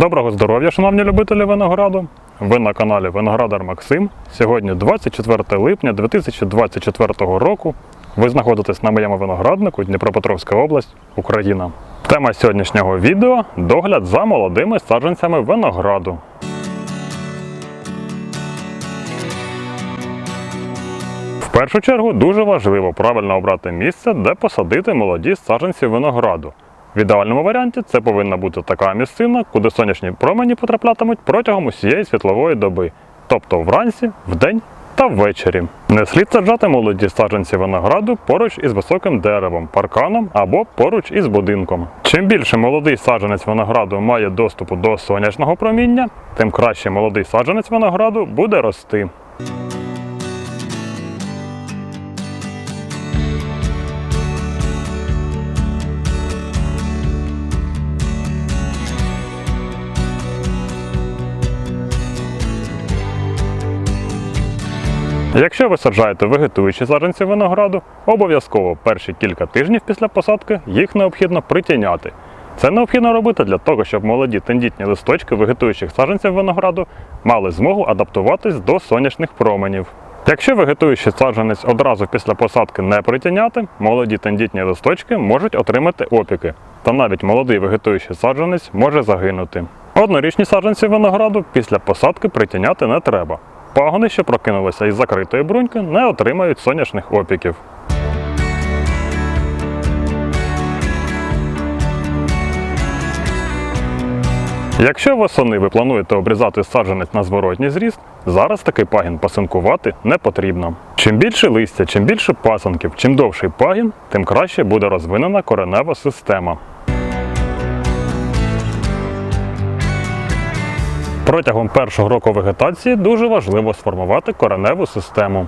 Доброго здоров'я, шановні любителі винограду! Ви на каналі Виноградар Максим. Сьогодні 24 липня 2024 року. Ви знаходитесь на моєму винограднику Дніпропетровська область, Україна. Тема сьогоднішнього відео догляд за молодими саджанцями винограду. В першу чергу дуже важливо правильно обрати місце, де посадити молоді саджанці винограду. В ідеальному варіанті це повинна бути така місцина, куди сонячні промені потраплятимуть протягом усієї світлової доби, тобто вранці, вдень та ввечері. Не слід саджати молоді саджанці винограду поруч із високим деревом, парканом або поруч із будинком. Чим більше молодий саджанець винограду має доступу до сонячного проміння, тим краще молодий саджанець винограду буде рости. Якщо ви саджаєте вегетуючі саджанці винограду, обов'язково перші кілька тижнів після посадки їх необхідно притіняти. Це необхідно робити для того, щоб молоді тендітні листочки вегетуючих саджанців винограду мали змогу адаптуватись до сонячних променів. Якщо вегетуючий саджанець одразу після посадки не притіняти, молоді тендітні листочки можуть отримати опіки, та навіть молодий вегетуючий саджанець може загинути. Однорічні саджанці винограду після посадки притіняти не треба. Пагони, що прокинулися із закритої бруньки, не отримають сонячних опіків. Якщо восени ви плануєте обрізати саджанець на зворотній зріст, зараз такий пагін пасинкувати не потрібно. Чим більше листя, чим більше пасанків, чим довший пагін, тим краще буде розвинена коренева система. Протягом першого року вегетації дуже важливо сформувати кореневу систему.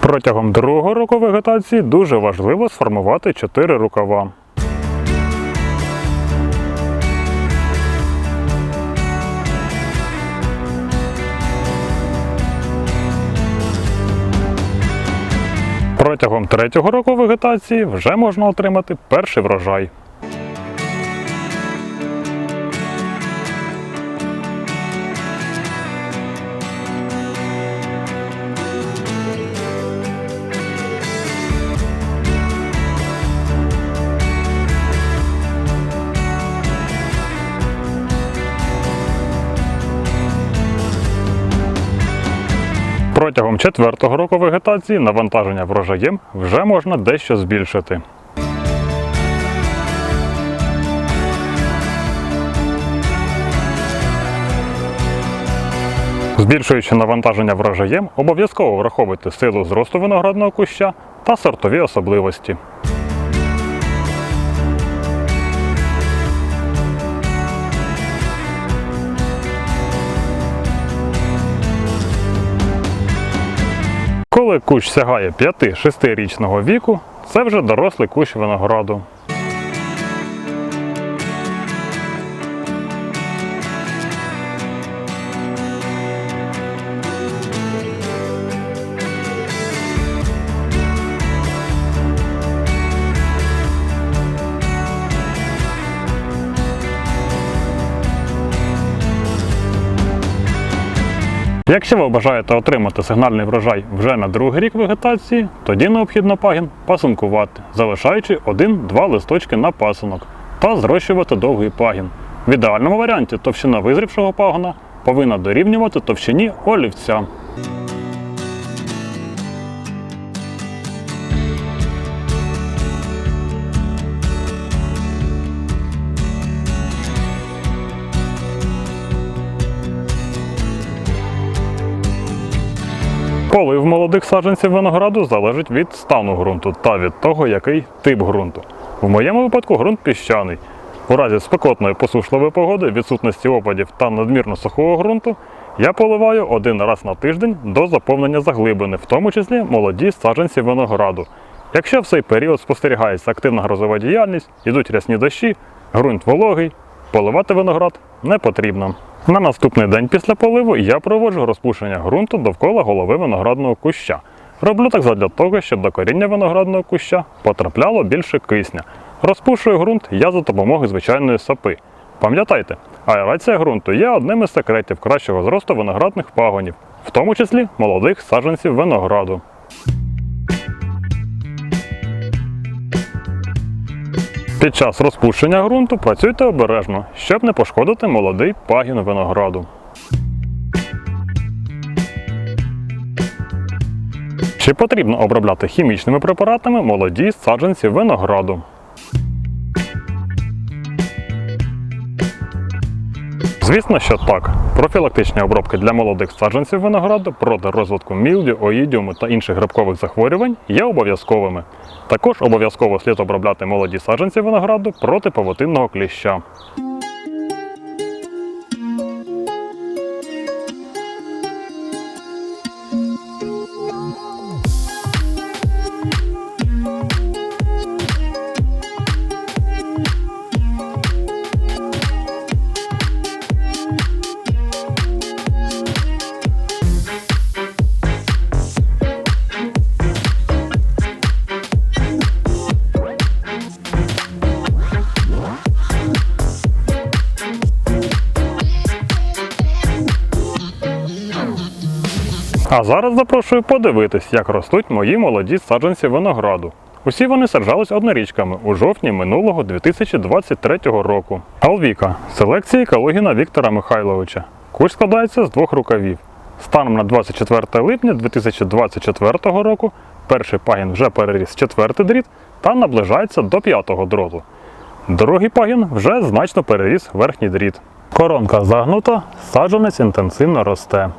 Протягом другого року вегетації дуже важливо сформувати 4 рукава. Протягом третього року вегетації вже можна отримати перший врожай. Четвертого року вегетації навантаження врожаєм вже можна дещо збільшити. Збільшуючи навантаження врожаєм, обов'язково враховуйте силу зросту виноградного куща та сортові особливості. Коли кущ сягає 5-6 річного віку, це вже дорослий кущ винограду. Якщо ви бажаєте отримати сигнальний врожай вже на другий рік вегетації, тоді необхідно пагін пасункувати, залишаючи 1-2 листочки на пасунок та зрощувати довгий пагін. В ідеальному варіанті товщина визрівшого пагона повинна дорівнювати товщині олівця. Полив молодих саджанців винограду залежить від стану ґрунту та від того, який тип ґрунту. В моєму випадку ґрунт піщаний. У разі спекотної посушливої погоди, відсутності опадів та надмірно сухого ґрунту я поливаю один раз на тиждень до заповнення заглибини, в тому числі молоді саджанці винограду. Якщо в цей період спостерігається активна грозова діяльність, ідуть рясні дощі, ґрунт вологий, поливати виноград не потрібно. На наступний день після поливу я проводжу розпушення ґрунту довкола голови виноградного куща. Роблю так задля того, щоб до коріння виноградного куща потрапляло більше кисня. Розпушую ґрунт я за допомогою звичайної сапи. Пам'ятайте, аерація ґрунту є одним із секретів кращого зросту виноградних пагонів, в тому числі молодих саджанців винограду. Під час розпущення ґрунту працюйте обережно, щоб не пошкодити молодий пагін винограду. Чи потрібно обробляти хімічними препаратами молоді саджанці винограду? Звісно, що так. Профілактичні обробки для молодих саджанців винограду проти розвитку мілдю, оїдіуму та інших грибкових захворювань є обов'язковими. Також обов'язково слід обробляти молоді саджанці винограду проти павутинного кліща. А зараз запрошую подивитись, як ростуть мої молоді саджанці винограду. Усі вони саджались однорічками у жовтні минулого 2023 року. Алвіка селекція екологіна Віктора Михайловича. Кущ складається з двох рукавів. Станом на 24 липня 2024 року перший пагін вже переріс четвертий дріт та наближається до п'ятого дроту. Другий пагін вже значно переріс верхній дріт. Коронка загнута, саджанець інтенсивно росте.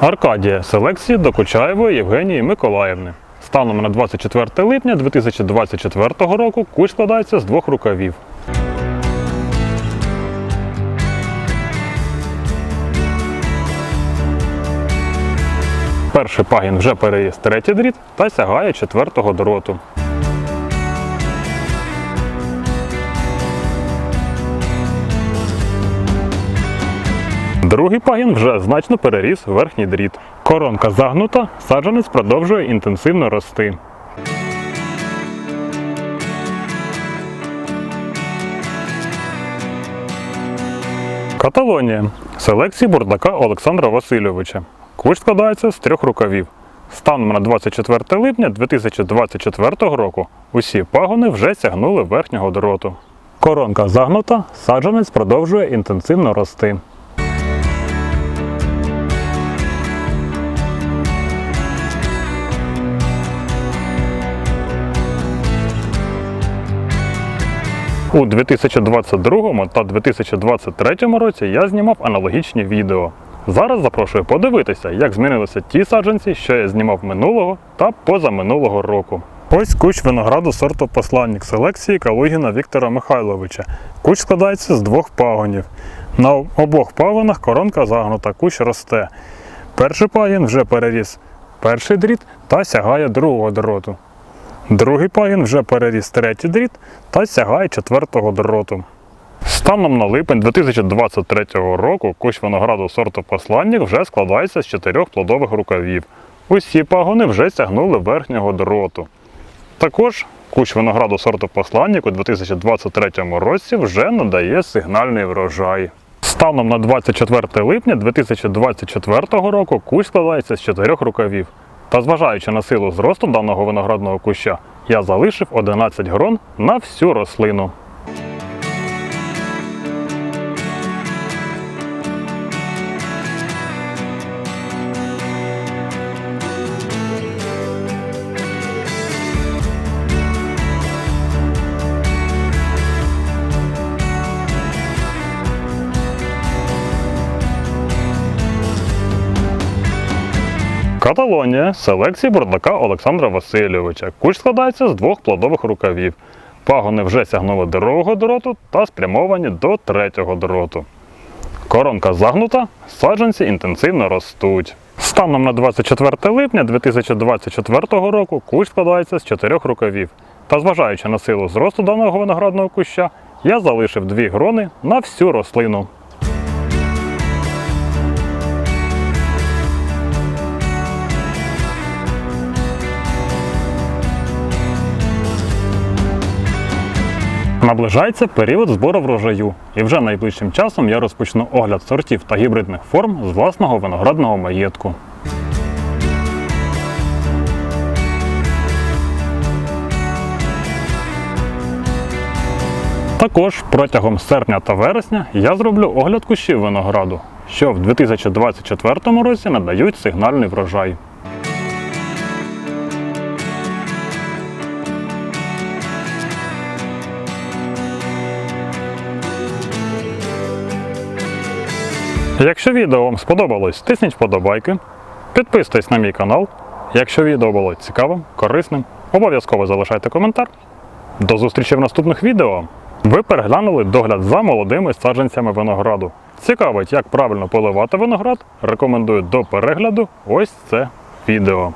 Аркадія селекції Докучаєвої Євгенії Миколаївни. Станом на 24 липня 2024 року кущ складається з двох рукавів. Перший пагін вже переріс третій дріт та сягає четвертого дроту. Другий пагін вже значно переріс верхній дріт. Коронка загнута, саджанець продовжує інтенсивно рости. Каталонія. Селекції бурдака Олександра Васильовича. Кущ складається з трьох рукавів. Станом на 24 липня 2024 року усі пагони вже сягнули верхнього дроту. Коронка загнута, саджанець продовжує інтенсивно рости. У 2022 та 2023 році я знімав аналогічні відео. Зараз запрошую подивитися, як змінилися ті саджанці, що я знімав минулого та позаминулого року. Ось кущ винограду сорту посланник селекції Калугіна Віктора Михайловича. Кущ складається з двох пагонів. На обох пагонах коронка загнута, кущ росте. Перший пагін вже переріс перший дріт та сягає другого дроту. Другий пагін вже переріс третій дріт та сягає четвертого дроту. Станом на липень 2023 року кущ винограду сорту посланник вже складається з чотирьох плодових рукавів. Усі пагони вже сягнули верхнього дроту. Також кущ винограду сорту посланник у 2023 році вже надає сигнальний врожай. Станом на 24 липня 2024 року кущ складається з чотирьох рукавів. Та зважаючи на силу зросту даного виноградного куща, я залишив 11 грон на всю рослину. Каталонія селекції бурдака Олександра Васильовича. Кущ складається з двох плодових рукавів. Пагони вже сягнули другого дроту та спрямовані до третього дроту. Коронка загнута, саджанці інтенсивно ростуть. Станом на 24 липня 2024 року кущ складається з чотирьох рукавів. Та зважаючи на силу зросту даного виноградного куща, я залишив дві грони на всю рослину. Наближається період збору врожаю, і вже найближчим часом я розпочну огляд сортів та гібридних форм з власного виноградного маєтку. Також протягом серпня та вересня я зроблю огляд кущів винограду, що в 2024 році надають сигнальний врожай. Якщо відео вам сподобалось, тисніть вподобайки, підписуйтесь на мій канал. Якщо відео було цікавим, корисним, обов'язково залишайте коментар. До зустрічі в наступних відео. Ви переглянули догляд за молодими саджанцями винограду. Цікавить, як правильно поливати виноград? Рекомендую до перегляду ось це відео.